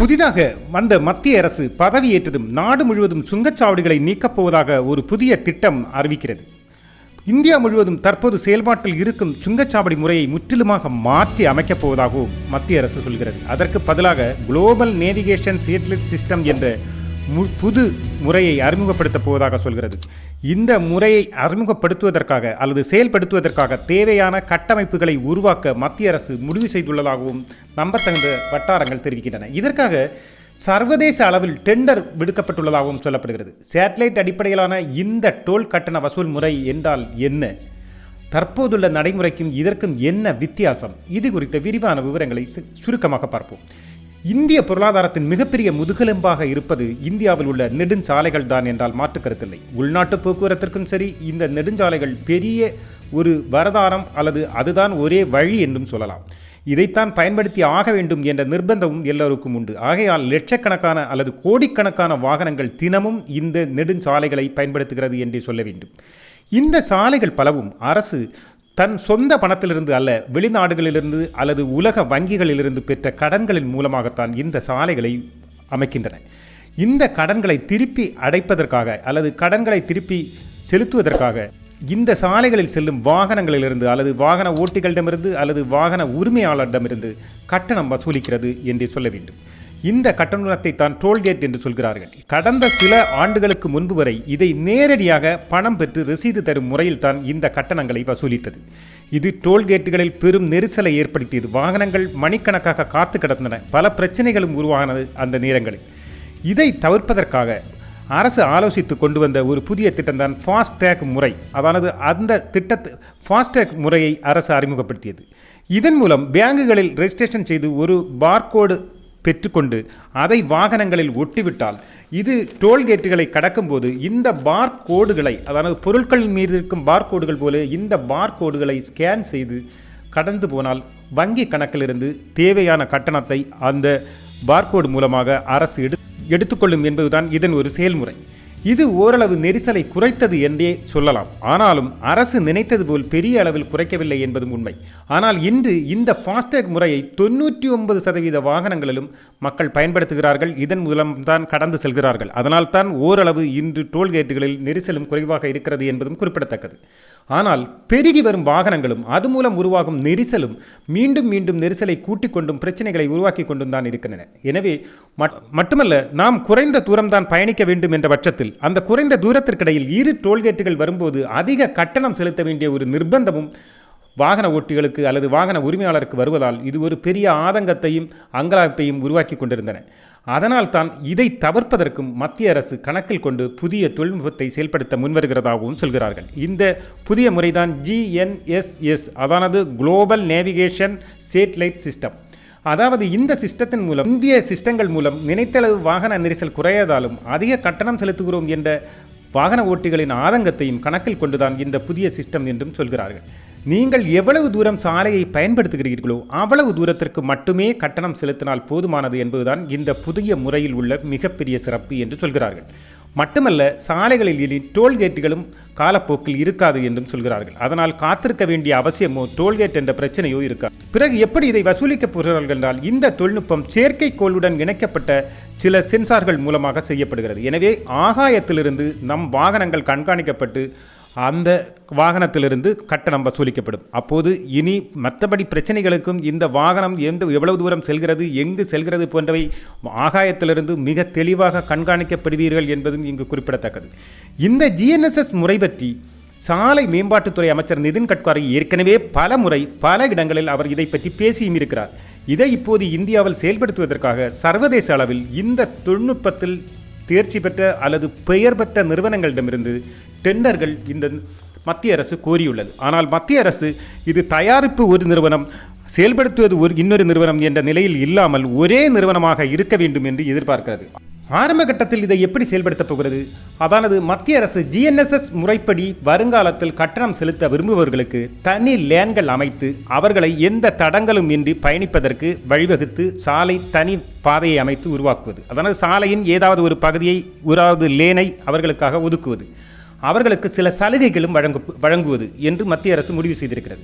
புதிதாக வந்த மத்திய அரசு பதவியேற்றதும் நாடு முழுவதும் சுங்கச்சாவடிகளை நீக்கப் போவதாக ஒரு புதிய திட்டம் அறிவிக்கிறது. இந்தியா முழுவதும் தற்போது செயல்பாட்டில் இருக்கும் சுங்கச்சாவடி முறையை முற்றிலுமாக மாற்றி அமைக்கப் போவதாகவும் மத்திய அரசு சொல்கிறது. அதற்கு பதிலாக குளோபல் நேவிகேஷன் சேட்டலைட் சிஸ்டம் என்ற புது முறையை அறிமுகப்படுத்தப் போவதாக சொல்கிறது. இந்த முறையை அறிமுகப்படுத்துவதற்காக அல்லது செயல்படுத்துவதற்காக தேவையான கட்டமைப்புகளை உருவாக்க மத்திய அரசு முடிவு செய்துள்ளதாகவும் நம்பத்தகுந்த வட்டாரங்கள் தெரிவிக்கின்றன. இதற்காக சர்வதேச அளவில் டெண்டர் விடுக்கப்பட்டுள்ளதாகவும் சொல்லப்படுகிறது. சேட்டலைட் அடிப்படையிலான இந்த டோல் கட்டண வசூல் முறை என்றால் என்ன? தற்போதுள்ள நடைமுறைக்கும் இதற்கும் என்ன வித்தியாசம்? இது குறித்த விரிவான விவரங்களை சு- சுருக்கமாக பார்ப்போம். இந்திய பொருளாதாரத்தின் மிகப்பெரிய முதுகெலும்பாக இருப்பது இந்தியாவில் உள்ள நெடுஞ்சாலைகள் தான் என்றால் மாற்றுக்கருத்தில்லை உள்நாட்டு போக்குவரத்திற்கும் சரி இந்த நெடுஞ்சாலைகள் பெரிய ஒரு வரதாரம் அல்லது அதுதான் ஒரே வழி என்றும் சொல்லலாம். இதைத்தான் பயன்படுத்தி ஆக வேண்டும் என்ற நிர்பந்தமும் எல்லோருக்கும் உண்டு. ஆகையால் லட்சக்கணக்கான அல்லது கோடிக்கணக்கான வாகனங்கள் தினமும் இந்த நெடுஞ்சாலைகளை பயன்படுத்துகிறது என்றே சொல்ல வேண்டும். இந்த சாலைகள் பலவும் அரசு தன் சொந்த பணத்திலிருந்து அல்ல வெளிநாடுகளிலிருந்து அல்லது உலக வங்கிகளிலிருந்து பெற்ற கடன்களின் மூலமாகத்தான் இந்த சாலைகளை அமைக்கின்றன. இந்த கடன்களை திருப்பி அடைப்பதற்காக அல்லது கடன்களை திருப்பி செலுத்துவதற்காக இந்த சாலைகளில் செல்லும் வாகனங்களிலிருந்து அல்லது வாகன ஓட்டிகளிடமிருந்து அல்லது வாகன உரிமையாளரிடமிருந்து கட்டணம் வசூலிக்கிறது என்று சொல்ல வேண்டும். இந்த கட்டணத்தை தான் டோல்கேட் என்று சொல்கிறார்கள். கடந்த சில ஆண்டுகளுக்கு முன்பு வரை இதை நேரடியாக பணம் பெற்று ரசீது தரும் முறையில் தான் இந்த கட்டணங்களை வசூலித்தது. இது டோல்கேட்டுகளில் பெரும் நெரிசலை ஏற்படுத்தியது. வாகனங்கள் மணிக்கணக்காக காத்து கிடந்தன. பல பிரச்சனைகளும் உருவானது அந்த நேரங்களில். இதை தவிர்ப்பதற்காக அரசு ஆலோசித்து கொண்டு வந்த ஒரு புதிய திட்டம் தான் ஃபாஸ்டேக் முறை. அதானது அந்த திட்டத்தை ஃபாஸ்டேக் முறையை அரசு அறிமுகப்படுத்தியது. இதன் மூலம் பேங்குகளில் ரெஜிஸ்ட்ரேஷன் செய்து ஒரு பார்கோடு பெற்றுக்கொண்டு அதை வாகனங்களில் ஒட்டிவிட்டால் இது டோல்கேட்டுகளை கடக்கும்போது இந்த பார் கோடுகளை அதாவது பொருட்களின் மீது இருக்கும் பார் கோடுகள் போல இந்த பார் கோடுகளை ஸ்கேன் செய்து கடந்து போனால் வங்கி கணக்கிலிருந்து தேவையான கட்டணத்தை அந்த பார்கோடு மூலமாக அரசு எடு எடுத்துக்கொள்ளும் என்பதுதான் இதன் ஒரு செயல்முறை. இது ஓரளவு நெரிசலை குறைத்தது என்றே சொல்லலாம். ஆனாலும் அரசு நினைத்தது போல் பெரிய அளவில் குறைக்கவில்லை என்பதும் உண்மை. ஆனால் இன்று இந்த ஃபாஸ்டேக் முறையை தொண்ணூற்றி ஒன்பது சதவீத வாகனங்களிலும் மக்கள் பயன்படுத்துகிறார்கள். இதன் மூலம்தான் கடந்து செல்கிறார்கள். அதனால் தான் ஓரளவு இன்று டோல்கேட்டுகளில் நெரிசலும் குறைவாக இருக்கிறது என்பதும் குறிப்பிடத்தக்கது. ஆனால் பெருகி வரும் வாகனங்களும் அது மூலம் உருவாகும் நெரிசலும் மீண்டும் மீண்டும் நெரிசலை கூட்டிக் கொண்டும் பிரச்சனைகளை உருவாக்கி கொண்டும் தான் இருக்கின்றன. எனவே மட்டுமல்ல நாம் குறைந்த தூரம்தான் பயணிக்க வேண்டும் என்ற பட்சத்தில் அந்த குறைந்த தூரத்திற்கிடையில் இரு டோல்கேட்டுகள் வரும்போது அதிக கட்டணம் செலுத்த வேண்டிய ஒரு நிர்பந்தமும் வாகன ஓட்டிகளுக்கு அல்லது வாகன உரிமையாளருக்கு வருவதால் இது ஒரு பெரிய ஆதங்கத்தையும் அங்கலாய்ப்பையும் உருவாக்கி கொண்டிருந்தன. அதனால் தான் இதை தவிர்ப்பதற்கும் மத்திய அரசு கணக்கில் கொண்டு புதிய தொழில்நுட்பத்தை செயல்படுத்த முன்வருகிறதாகவும் சொல்கிறார்கள். இந்த புதிய முறைதான் ஜிஎன்எஸ்எஸ் அதானது குளோபல் நேவிகேஷன் சேட்டலைட் சிஸ்டம் அதாவது இந்த சிஸ்டத்தின் மூலம் இந்திய சிஸ்டங்கள் மூலம் நினைத்தளவு வாகன நெரிசல் குறையதாலும் அதிக கட்டணம் செலுத்துகிறோம் என்ற வாகன ஓட்டிகளின் ஆதங்கத்தையும் கணக்கில் கொண்டுதான் இந்த புதிய சிஸ்டம் என்றும் சொல்கிறார்கள். நீங்கள் எவ்வளவு தூரம் சாலையை பயன்படுத்துகிறீர்களோ அவ்வளவு தூரத்திற்கு மட்டுமே கட்டணம் செலுத்தினால் போதுமானது என்பதுதான் இந்த புதிய முறையில் உள்ள மிகப்பெரிய சிறப்பு என்று சொல்கிறார்கள். மட்டுமல்ல சாலைகளில் இனி டோல்கேட்டுகளும் காலப்போக்கில் இருக்காது என்றும் சொல்கிறார்கள். அதனால் காத்திருக்க வேண்டிய அவசியமோ டோல்கேட் என்ற பிரச்சனையோ இருக்காது. பிறகு எப்படி இதை வசூலிக்கப் போகிறார்கள் என்றால் இந்த தொழில்நுட்பம் செயற்கைக்கோளுடன் இணைக்கப்பட்ட சில சென்சார்கள் மூலமாக செய்யப்படுகிறது. எனவே ஆகாயத்திலிருந்து நம் வாகனங்கள் கண்காணிக்கப்பட்டு அந்த வாகனத்திலிருந்து கட்டணம் வசூலிக்கப்படும். அப்போது இனி மற்றபடி பிரச்சனைகளுக்கும் இந்த வாகனம் எந்த எவ்வளவு தூரம் செல்கிறது எங்கு செல்கிறது போன்றவை ஆகாயத்திலிருந்து மிக தெளிவாக கண்காணிக்கப்படுவீர்கள் என்பதும் இங்கு குறிப்பிடத்தக்கது. இந்த ஜிஎன்எஸ்எஸ் முறை பற்றி சாலை மேம்பாட்டுத்துறை அமைச்சர் நிதின் கட்காரி ஏற்கனவே பல முறை பல இடங்களில் அவர் இதை பற்றி பேசியும் இருக்கிறார். இதை இப்போது இந்தியாவில் செயல்படுத்துவதற்காக சர்வதேச அளவில் இந்த தொழில்நுட்பத்தில் தேர்ச்சி பெற்ற அல்லது பெயர் பெற்ற நிறுவனங்களிடமிருந்து டெண்டர்கள் இந்த மத்திய அரசு கோரியுள்ளது. ஆனால் மத்திய அரசு இது தயாரிப்பு ஒரு நிறுவனம் செயல்படுத்துவது ஒரு இன்னொரு நிறுவனம் என்ற நிலையில் இல்லாமல் ஒரே நிறுவனமாக இருக்க வேண்டும் என்று எதிர்பார்க்கிறது. ஆரம்ப கட்டத்தில் இதை எப்படி செயல்படுத்தப் போகிறது? அதானது மத்திய அரசு ஜிஎன்எஸ்எஸ் முறைப்படி வருங்காலத்தில் கட்டணம் செலுத்த விரும்புபவர்களுக்கு தனி லேன்கள் அமைத்து அவர்களை எந்த தடங்களும் இன்றி பயணிப்பதற்கு வழிவகுத்து சாலை தனி பாதையை அமைத்து உருவாக்குவது. அதானது சாலையின் ஏதாவது ஒரு பகுதியை ஒரு லேனை அவர்களுக்காக ஒதுக்குவது. அவர்களுக்கு சில சலுகைகளும் வழங்கு வழங்குவது என்று மத்திய அரசு முடிவு செய்திருக்கிறது.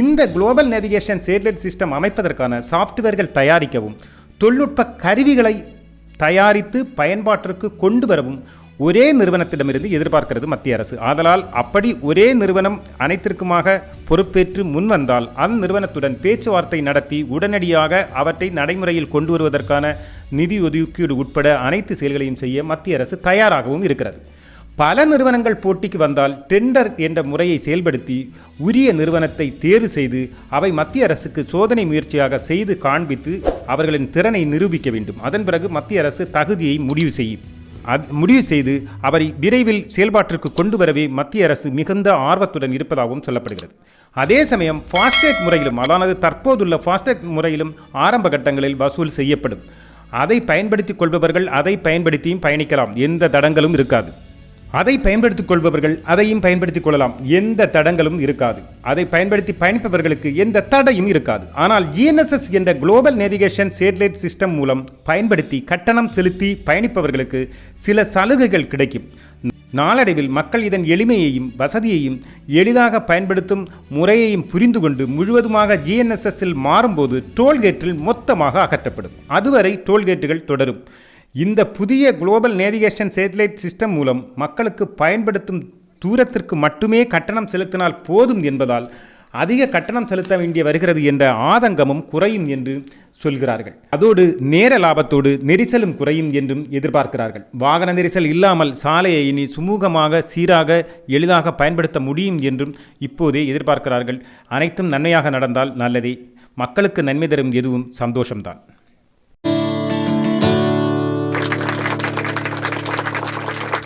இந்த குளோபல் நேவிகேஷன் சேட்டலைட் சிஸ்டம் அமைப்பதற்கான சாஃப்ட்வேர்கள் தயாரிக்கவும் தொழில்நுட்ப கருவிகளை தயாரித்து பயன்பாட்டிற்கு கொண்டு வரவும் ஒரே நிறுவனத்திடமிருந்து எதிர்பார்க்கிறது மத்திய அரசு. ஆதலால் அப்படி ஒரே நிறுவனம் அனைத்திற்குமாக பொறுப்பேற்று முன்வந்தால் அந்நிறுவனத்துடன் பேச்சுவார்த்தை நடத்தி உடனடியாக அவற்றை நடைமுறையில் கொண்டு வருவதற்கான நிதி ஒதுக்கீடு உட்பட அனைத்து செயல்களையும் செய்ய மத்திய அரசு தயாராகவும் இருக்கிறது. பல நிறுவனங்கள் போட்டிக்கு வந்தால் டெண்டர் என்ற முறையை செயல்படுத்தி உரிய நிறுவனத்தை தேர்வு செய்து அவை மத்திய அரசுக்கு சோதனை முயற்சியாக செய்து காண்பித்து அவர்களின் திறனை நிரூபிக்க வேண்டும். அதன் பிறகு மத்திய அரசு தகுதியை முடிவு செய்யும் அது முடிவு செய்து அவரை விரைவில் செயல்பாட்டிற்கு கொண்டு வரவே மத்திய அரசு மிகுந்த ஆர்வத்துடன் இருப்பதாகவும் சொல்லப்படுகிறது. அதே சமயம் ஃபாஸ்டேக் முறையிலும் அதானது தற்போதுள்ள ஃபாஸ்டேக் முறையிலும் ஆரம்ப கட்டங்களில் வசூல் செய்யப்படும். அதை பயன்படுத்திக் கொள்பவர்கள் அதை பயன்படுத்தியும் பயணிக்கலாம். எந்த தடங்களும் இருக்காது. அதை பயன்படுத்திக் கொள்பவர்கள் அதையும் பயன்படுத்திக் கொள்ளலாம். எந்த தடங்களும் இருக்காது. அதை பயன்படுத்தி பயணிப்பவர்களுக்கு எந்த தடையும் இருக்காது. ஆனால் ஜிஎன்எஸ்எஸ் என்ற குளோபல் நேவிகேஷன் சேட்டலைட் சிஸ்டம் மூலம் பயன்படுத்தி கட்டணம் செலுத்தி பயணிப்பவர்களுக்கு சில சலுகைகள் கிடைக்கும். நாளடைவில் மக்கள் இதன் எளிமையையும் வசதியையும் எளிதாக பயன்படுத்தும் முறையையும் புரிந்து கொண்டு முழுவதுமாக ஜிஎன்எஸ்எஸ்ஸில் மாறும்போது டோல்கேட்டில் மொத்தமாக அகற்றப்படும். அதுவரை டோல்கேட்டுகள் தொடரும். இந்த புதிய குளோபல் நேவிகேஷன் சேட்டலைட் சிஸ்டம் மூலம் மக்களுக்கு பயன்படுத்தும் தூரத்திற்கு மட்டுமே கட்டணம் செலுத்தினால் போதும் என்பதால் அதிக கட்டணம் செலுத்த வேண்டிய வருகிறது என்ற ஆதங்கமும் குறையும் என்று சொல்கிறார்கள். அதோடு நேர லாபத்தோடு நெரிசலும் குறையும் என்றும் எதிர்பார்க்கிறார்கள். வாகன நெரிசல் இல்லாமல் சாலையை இனி சுமூகமாக சீராக எளிதாக பயன்படுத்த முடியும் என்றும் இப்போதே எதிர்பார்க்கிறார்கள். அனைத்தும் நன்மையாக நடந்தால் நல்லதே. மக்களுக்கு நன்மை தரும் எதுவும் சந்தோஷம்தான்.